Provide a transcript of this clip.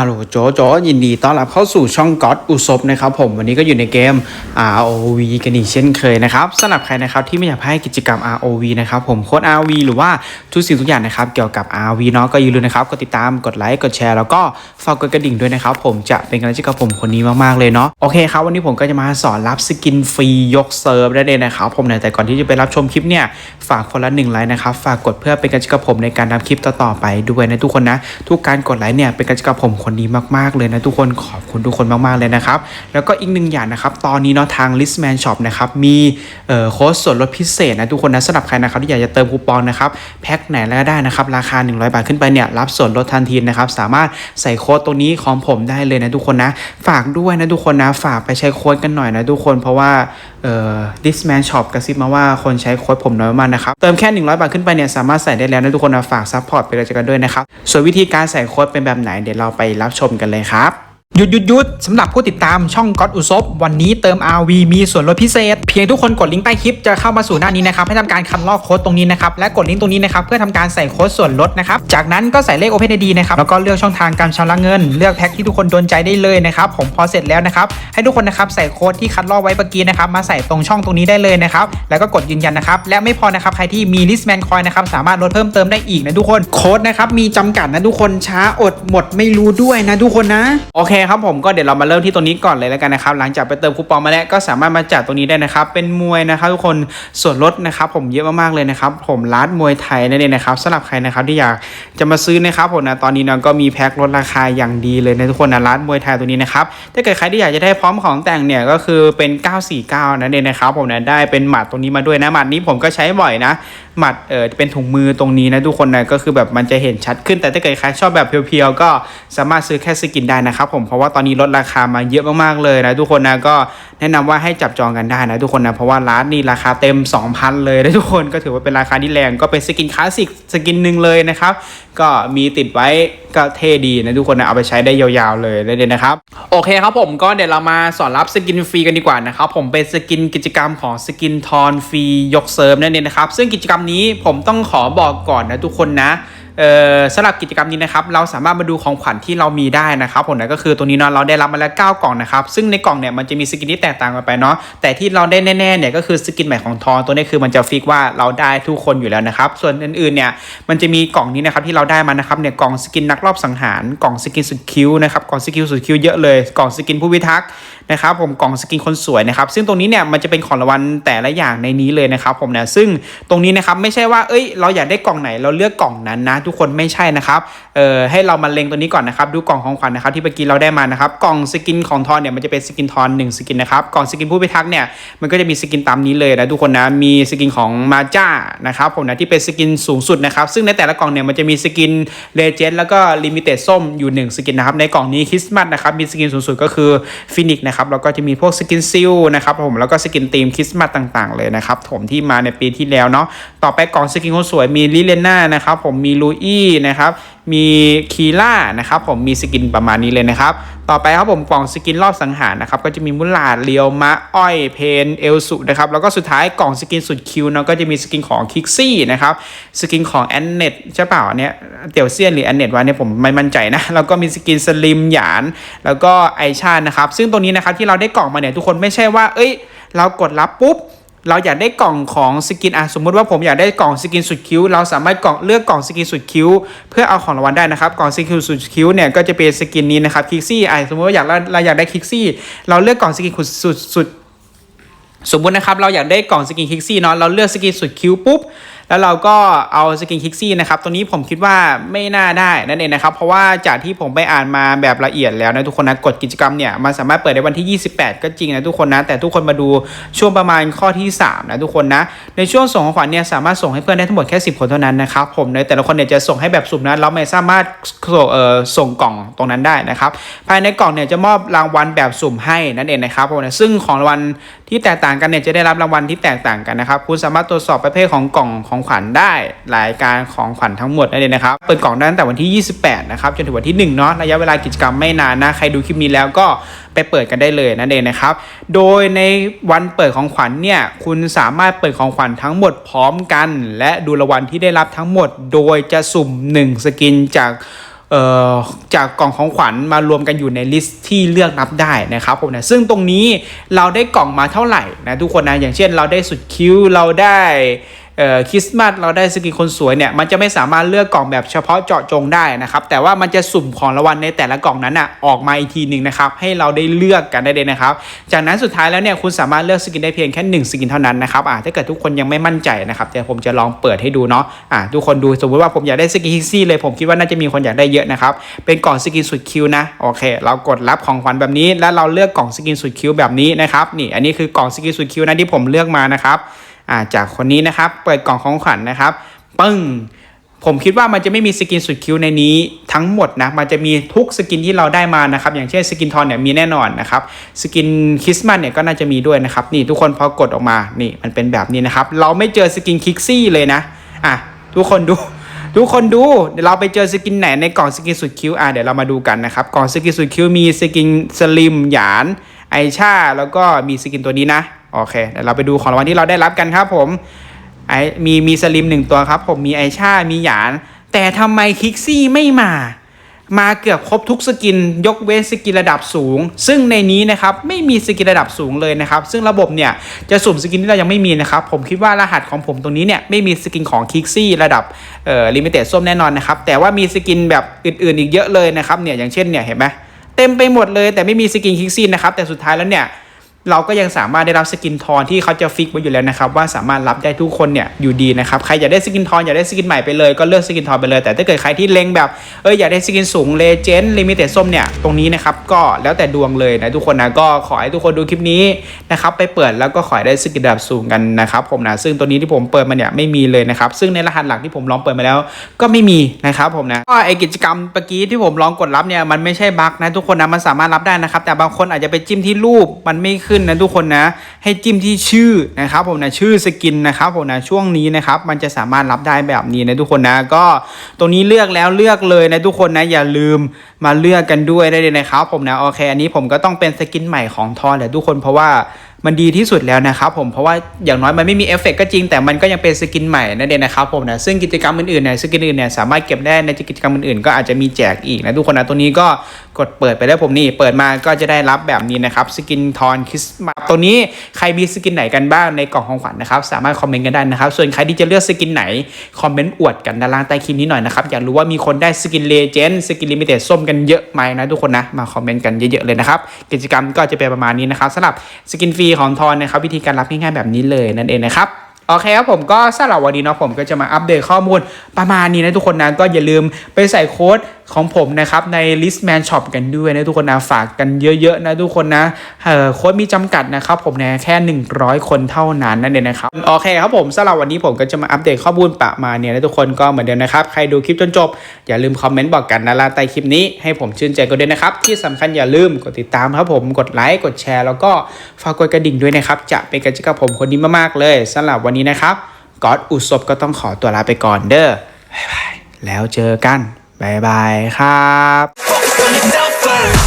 ฮัลโหลโจโจยินดีต้อนรับเข้าสู่ช่องก๊อตอุศบนะครับผมวันนี้ก็อยู่ในเกม ROV กันอีกเช่นเคยนะครับสำหรับใครนะครับที่ไม่อยากให้กิจกรรม ROV นะครับผมโค้ด ROV หรือว่าทุกสิ่งทุกอย่างนะครับเกี่ยวกับ ROV เนาะก็อย่าลืมนะครับกดติดตามกดไลค์กดแชร์แล้วก็ฝากกดกระดิ่งด้วยนะครับผมจะเป็นกำลังใจกับผมคนนี้มากๆเลยเนาะโอเคครับวันนี้ผมก็จะมาสอนรับสกินฟรียกเซิร์ฟได้เลยนะครับผมแต่ก่อนที่จะไปรับชมคลิปเนี่ยฝากคนละหนึ่งไลค์นะครับฝากกดเพื่อเป็นกำลังใจกับผมในการทำคลิปต่อๆไปด้วยนะทุกคนนะทุกการกดไลค์เนี่ยเป็นกำลังใจกับผมคนดีมากๆเลยนะทุกคนขอบคุณทุกคนมากๆเลยนะครับ แล้วก็อีกหนึ่งอย่างนะครับ ตอนนี้เนาะทาง Listman Shop นะครับมีเอ่อโค้ดส่วนลดพิเศษนะทุกคนนะสำหรับใครนะครับที่อยากจะเติมคูปองนะครับแพ็คไหนแล้วก็ได้นะครับราคา 100 บาทขึ้นไปเนี่ยรับส่วนลดทันทีนะครับสามารถใส่โค้ดตรงนี้ของผมได้เลยนะทุกคนนะฝากด้วยนะทุกคนนะฝากไปใช้โค้ดกันหน่อยนะทุกคนเพราะว่าเอ่อ Listman Shop กระซิบมาว่าคนใช้โค้ดผมน้อยมากนะครับ เติมแค่ 100 บาทขึ้นไปเนี่ยสามารถใส่ได้แล้วนะทุกคนนะฝากซัพพอร์ตไปเลยกันด้วยนะครับ ส่วนวิธีการใส่โค้ดเป็นแบบไหนเดี๋ยวเราไปรับชมกันเลยครับ หยุดหยุดหยุดสำหรับผู้ติดตามช่องก๊อตอุซบวันนี้เติม RV มีส่วนลดพิเศษ เพียงทุกคนกดลิงก์ใต้คลิปจะเข้ามาสู่หน้านี้นะครับ ให้ทำการคันลอกโค้ดตรงนี้นะครับ และกดลิงก์ตรงนี้นะครับ เพื่อทำการใส่โค้ดส่วนลดนะครับ จากนั้นก็ใส่เลข OpenID นะครับ แล้วก็เลือกช่องทางการชำระเงิน เลือกแพ็คที่ทุกคนโดนใจได้เลยนะครับผมพอเสร็จแล้วนะครับให้ทุกคนนะครับใส่โค้ดที่คัดลอกไว้เมื่อกี้นะครับมาใส่ตรงช่องตรงนี้ได้เลยนะครับแล้วก็กดยืนยันนะครับและไม่พอนะครับใครที่มี Listman Coin นะครับสามารถลดเพิ่มเติมได้อีกนะทุกคนโค้ดนะครับมีจำกัดนะทุกคนช้าอดหมดไม่รู้ด้วยนะทุกคนนะโอเคครับผมก็เดี๋ยวเรามาเริ่มที่ตรงนี้ก่อนเลยแล้วกันนะครับหลังจากไปเติมคูปองมาแล้วก็สามารถมาจัดตรงนี้ได้นะครับเป็นมวยนะครับทุกคนส่วนลดนะครับผมเยอะมากๆเลยนะครับผมร้านมวยไทยนั่นเองนะครับสำหรับใครนะครับที่อยากจะมาซื้อนะครับผมนะตอนนี้นะก็มีแพ็คลดราคาอย่างดีเลยนะทุกคนนะร้านมวยไทยตัวนี้นะครับถ้าเกิดใครที่อยากจะได้พร้อมของแต่งเนี่ยก็คือเป็น 949 นั่นเองนะครับผมนะได้เป็นหมัดตรงนี้มาด้วยนะหมัดนี้ผมก็ใช้บ่อยนะหมัดเออเป็นถุงมือตรงนี้นะทุกคนนะก็คือแบบมันจะเห็นชัดขึ้นแต่ถ้าเกิดใครชอบแบบเพียวๆก็สามารถซื้อแค่สกินได้นะครับผมเพราะว่าตอนนี้ลดราคามาเยอะมากๆเลยนะทุกคนนะก็แนะนำว่าให้จับจองกันได้นะทุกคนนะเพราะว่าร้านนี้ราคาเต็ม 2,000 เลยนะทุกคนก็ถือว่าเป็นราคาที่แรงก็เป็นสกินคลาสสิกสกินหนึ่งเลยนะครับก็มีติดไว้ก็เท่ดีนะทุกคนนะเอาไปใช้ได้ยาวๆเลยเลยนะครับโอเคครับผมก็เดี๋ยวเรามาสอนรับสกินฟรีกันดีกว่านะครับผมเป็นสกินกิจกรรมของสกินทอนฟรียกเซิร์ฟนั่นเองนะครับซึ่งกิจกรรมนี้ผมต้องขอบอกก่อนนะทุกคนนะ สำหรับกิจกรรมนี้นะครับเราสามารถมาดูของขวัญที่เรามีได้นะครับผมนะก็คือตัวนี้เนาะเราได้รับมาแล้ว 9 กล่องนะครับซึ่งในกล่องเนี่ยมันจะมีสกินที่แตกต่างกันไปเนาะแต่ที่เราได้แน่ๆเนี่ยก็คือสกินใหม่ของทอนตัวนี้คือมันจะฟิกว่าเราได้ทุกคนอยู่แล้วนะครับส่วนอื่นๆเนี่ยมันจะมีกล่องนี้นะครับที่เราได้มานะครับเนี่ยกล่องสกินนักรอบสังหารกล่องสกินสุดคิ้วนะครับกล่องสกินสุดคิ้วเยอะเลยกล่องสกินผู้พิทักษ์ นะครับผมกล่องสกินคนสวยนะครับซึ่งตรงนี้เนี่ยมันจะเป็นของรางวัลแต่ละอย่างในนี้เลยนะครับผมนะซึ่งตรงนี้นะครับไม่ใช่ว่าเอ้ยเราอยากได้กล่องไหนเราเลือกกล่องนั้นนะ ทุกคนไม่ใช่นะครับเอ่อให้เรามาเล็งตัวนี้ก่อนนะครับดูกล่องของขวัญนะครับที่เมื่อกี้เราได้มานะครับกล่องสกินของทอนเนี่ยมันจะเป็นสกินทอน1สกินนะครับกล่องสกินผู้พิทักษ์เนี่ยมันก็จะมีสกินตามนี้เลยนะทุกคนนะมีสกินของมาจ้านะครับผมนะที่เป็นสกินสูงสุดนะครับซึ่งในแต่ละกล่องเนี่ยมันจะมีสกินเลเจนด์แล้วก็ลิมิเต็ดส้มอยู่ 1 สกินนะครับในกล่องนี้คริสต์มาสนะครับมีสกินสูงสุดก็คือฟินิกนะครับแล้วก็จะมีพวกสกินซิลนะครับผมแล้วก็สกินธีมคริสต์มาสต่างๆ เลยนะครับผมที่มาในปีที่แล้วเนาะต่อไปกล่องสกินคนสวยมีลิเลน่านะครับผมมีลูอี้นะครับ มีคีล่านะครับผมมีสกินประมาณนี้เลยนะครับ ต่อไปครับผมกล่องสกินรอบสังหารนะครับก็จะมีมุลาดเลียวมะอ้อยเพนเอลสุนะครับแล้วก็สุดท้ายกล่องสกินสุดคิวเนาะก็จะมีสกินของคิกซี่นะครับสกินของแอนเน็ตใช่เปล่าเนี้ยเตียวเซียนหรือแอนเน็ตวะเนี่ยผมไม่มั่นใจนะแล้วก็มีสกินสลิมหยาน แล้วก็ไอชานะครับซึ่งตรงนี้นะครับที่เราได้กล่องมาเนี่ยทุกคนไม่ใช่ว่า เอ้ย เรากดรับปุ๊บ เราอยากได้กล่องของสกินอะสมมุติว่าผมอยากได้กล่องสกินสุดคิ้ว เราสามารถกล่องเลือกกล่องสกินสุดคิ้ว เพื่อเอาของรางวัลได้นะครับกล่องสกินสุดคิ้วเนี่ยก็จะเป็นสกินนี้นะครับคิกซี่อะสมมติว่าอยากเราเราอยากได้คิกซี่เราเลือกกล่องสกินสุดสุดสมมุตินะครับเราอยากได้กล่องสกินคิกซี่เนาะเราเลือกสกินสุดคิ้วปุ๊บ แล้วเราก็เอาสกินคิกซี่นะครับตัวนี้ผมคิดว่าไม่น่าได้นั่นเองนะครับ เพราะว่าจากที่ผมไปอ่านมาแบบละเอียดแล้วนะทุกคนนะกฎกิจกรรมเนี่ยมันสามารถเปิดได้วันที่ 28 ก็จริงนะทุกคนนะ แต่ทุกคนมาดูช่วงประมาณข้อที่ 3 นะทุกคนนะ ในช่วงส่งของขวัญเนี่ยสามารถส่งให้เพื่อนได้ทั้งหมดแค่ 10 คนเท่านั้นนะครับผมในแต่ละคนเนี่ยจะส่งให้แบบสุ่มนะเราไม่สามารถส่งเอ่อส่งกล่องตรงนั้นได้นะครับภายในกล่องเนี่ยจะมอบรางวัลแบบสุ่มให้นั่นเองนะครับผมนะซึ่งของรางวัลที่แตกต่างกันเนี่ยจะได้รับรางวัลที่แตกต่างกันนะครับคุณสามารถตรวจสอบประเภทของกล่องของของขวัญได้รายการของขวัญทั้งหมดนั่นเองนะครับเปิดกล่องได้ตั้งแต่วันที่ 28 นะครับจนถึงวันที่1เนาะระยะเวลากิจกรรมไม่นานนะใครดูคลิปนี้แล้วก็ไปเปิดกันได้เลยนั่นเองนะครับ โดยในวันเปิดของขวัญเนี่ยคุณสามารถเปิดของขวัญทั้งหมดพร้อมกัน และดูรางวัลที่ได้รับทั้งหมด โดยจะสุ่ม 1 สกินจากเอ่อจากกล่องของขวัญมารวมกันอยู่ในลิสต์ที่เลือกนับได้นะครับผมนะซึ่งตรงนี้เราได้กล่องมาเท่าไหร่นะทุกคนนะอย่างเช่นเราได้สุดคิ้วเราได้ คริสต์มาสเราได้สกินคนสวยเนี่ยมันจะไม่สามารถเลือกกล่องแบบเฉพาะเจาะจงได้นะครับแต่ว่ามันจะสุ่มของรางวัลในแต่ละกล่องนั้นอะออกมาอีกทีหนึ่งนะครับให้เราได้เลือกกันได้เลยนะครับจากนั้นสุดท้ายแล้วเนี่ยคุณสามารถเลือกสกินได้เพียงแค่หนึ่งสกินเท่านั้นนะครับอ่าถ้าเกิดทุกคนยังไม่มั่นใจนะครับเดี๋ยวผมจะลองเปิดให้ดูเนาะอ่าทุกคนดูสมมติว่าผมอยากได้สกินฮิกซี่เลยผมคิดว่าน่าจะมีคนอยากได้เยอะนะครับเป็นกล่องสกินสุดคิวนะโอเค เรากดรับของขวัญแบบนี้ แล้วเราเลือกกล่องสกินสุดคิวแบบนี้นะครับนี่อันนี้คือกล่องสกินสุดคิวนะที่ผมเลือกมานะครับ อ่าจากคนนี้นะครับ เปิดกล่องของขวัญนะครับ ปึ้ง ผมคิดว่ามันจะไม่มีสกินสุดคิ้วในนี้ทั้งหมดนะ มันจะมีทุกสกินที่เราได้มานะครับ อย่างเช่นสกินทอนเนี่ยมีแน่นอนนะครับ สกินคริสต์มาสเนี่ยก็น่าจะมีด้วยนะครับ นี่ทุกคนพอกดออกมา นี่มันเป็นแบบนี้นะครับ เราไม่เจอสกินคิกซี่เลยนะ อะทุกคนดูทุกคนดูเดี๋ยวเราไปเจอสกินไหนในกล่องสกินสุดคิ้วอะเดี๋ยวเรามาดูกันนะครับกล่องสกินสุดคิ้วมีสกินสลิมหยานไอชาแล้วก็มีสกินตัวนี้นะโอเคเดี๋ยวเราไปดูของรางวัลที่เราได้รับกันครับผมไอมีมีสลิมหนึ่งตัวครับ ผมมีไอชา มีหยาน แต่ทำไมคิกซี่ไม่มา มาเกือบครบทุกสกิน ยกเว้นสกินระดับสูง ซึ่งในนี้นะครับไม่มีสกินระดับสูงเลยนะครับ ซึ่งระบบเนี่ยจะสุ่มสกินที่เรายังไม่มีนะครับ ผมคิดว่ารหัสของผมตรงนี้เนี่ยไม่มีสกินของคิกซี่ระดับเอ่อลิมิเต็ดส้มแน่นอนนะครับ แต่ว่ามีสกินแบบอื่นๆ อีกเยอะเลยนะครับเนี่ยอย่างเช่นเนี่ยเห็นไหมเต็มไปหมดเลยแต่ไม่มีสกินคิกซี่นะครับแต่สุดท้ายแล้วเนี่ย เราก็ยังสามารถได้รับสกินทอนที่เขาจะฟิกไว้อยู่แล้วนะครับว่าสามารถรับได้ทุกคนเนี่ยอยู่ดีนะครับใครอยากได้สกินทอนอยากได้สกินใหม่ไปเลยก็เลือกสกินทอนไปเลย แต่ถ้าเกิดใครที่เล็งแบบเอออยากได้สกินสูงเลเจนด์ลิมิเต็ดส้มเนี่ยตรงนี้นะครับก็แล้วแต่ดวงเลยนะทุกคนนะก็ขอให้ทุกคนดูคลิปนี้นะครับไปเปิดแล้วก็ขอให้ได้สกินระดับสูงกันนะครับผมนะซึ่งตัวนี้ที่ผมเปิดมาเนี่ยไม่มีเลยนะครับซึ่งในรหัสหลักที่ผมลองเปิดมาแล้ว ก็ไม่มีนะครับผมนะก็ไอกิจกรรมเมื่อกี้ที่ผมลองกดรับเนี่ยมันไม่ใช่บั๊กนะทุกคนนะมันสามารถรับได้นะครับแต่บางคนอาจจะไปจิ้มที่รูปมันไม่ขึ้นนะทุกคนนะ ให้จิ้มที่ชื่อนะครับผมนะชื่อสกินนะครับผมนะช่วงนี้นะครับมันจะสามารถรับได้แบบนี้นะทุกคนนะก็ตรงนี้เลือกแล้วเลือกเลยนะทุกคนนะอย่าลืมมาเลือกกันด้วยได้เลยนะครับผมนะโอเคอันนี้ผมก็ต้องเป็นสกินใหม่ของทอนแหละทุกคนเพราะว่า มันดีที่สุดแล้วนะครับผมเพราะว่าอย่างน้อยมันไม่มีเอฟเฟกต์ก็จริงแต่มันก็ยังเป็นสกินใหม่นั่นเองนะครับผมนะซึ่งกิจกรรมอื่นๆเนี่ยสกินอื่นเนี่ยสามารถเก็บได้ในกิจกรรมอื่นๆก็อาจจะมีแจกอีกนะทุกคนนะตัวนี้ก็กดเปิดไปแล้วผมนี่เปิดมาก็จะได้รับแบบนี้นะครับสกินทอนคริสต์มาสตัวนี้ใครมีสกินไหนกันบ้างในกล่องของขวัญนะครับสามารถคอมเมนต์กันได้นะครับส่วนใครที่จะเลือกสกินไหนคอมเมนต์อวดกันด้านล่างใต้คลิปนี้หน่อยนะครับอยากรู้ว่ามีคนได้สกินเลเจนด์สกินลิมิเต็ดส้มกันเยอะไหมนะทุกคนนะมาคอมเมนต์กันเยอะๆเลยนะครับกิจกรรมก็จะเป็นประมาณนี้นะครับสำหรับสกินฟรีของทอนนะครับวิธีการรับง่ายๆแบบนี้เลยนั่นเองนะครับโอเคครับผมก็สำหรับวันนี้เนาะผมก็จะมาอัปเดตข้อมูลประมาณนี้นะทุกคนนะก็อย่าลืมไปใส่โค้ด ของผมนะครับใน Listman Shop กันด้วยนะทุกคนนะฝากกันเยอะๆนะทุกคนนะเออโค้ดมีจำกัดนะครับผมนะแค่ 100 คนเท่านั้นนั่นเองนะครับโอเคครับผมสำหรับวันนี้ผมก็จะมาอัปเดตข้อมูลประมาณนี้นะทุกคนก็เหมือนเดิมนะครับใครดูคลิปจนจบ อย่าลืมคอมเมนต์บอกกันนะล่าใต้คลิปนี้ให้ผมชื่นใจกันด้วยนะครับที่สำคัญอย่าลืมกดติดตามครับผมกดไลค์กดแชร์ แล้วก็ฝากกดกระดิ่งด้วยนะครับจะเป็นกำลังใจกับผมคนนี้มากๆเลยสำหรับวันนี้นะครับก๊อตอุศบก็ต้องขอตัวลาไปก่อนเด้อบ๊ายบายแล้วเจอกัน บ๊ายบายครับ